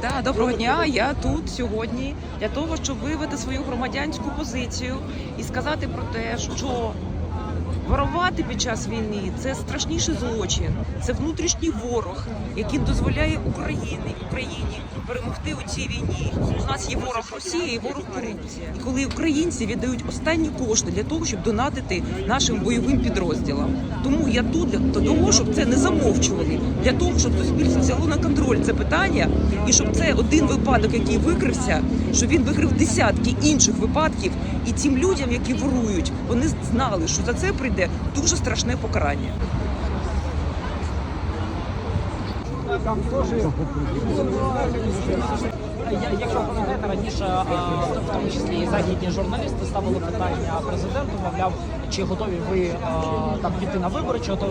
Да, доброго дня. Я тут сьогодні для того, щоб виявити свою громадянську позицію і сказати про те, що воровати під час війни це страшніший злочин, це внутрішній ворог, який дозволяє Україні Україні перемогти у цій війні. У нас є ворог Росія і ворог корупція. І коли українці віддають останні кошти для того, щоб донатити нашим бойовим підрозділам. Тому я тут для того, щоб це не замовчували, для того, щоб суспільство взяло на контроль це питання, і щоб це один випадок, який викрився, щоб він викрив десятки інших випадків, і тим людям, які ворують, вони знали, що за це прийде дуже страшне покарання. Я- Якщо пам'ятаєте, раніше в тому числі і західні журналісти ставили питання президенту, мовляв, чи готові ви там піти на вибори, чи готові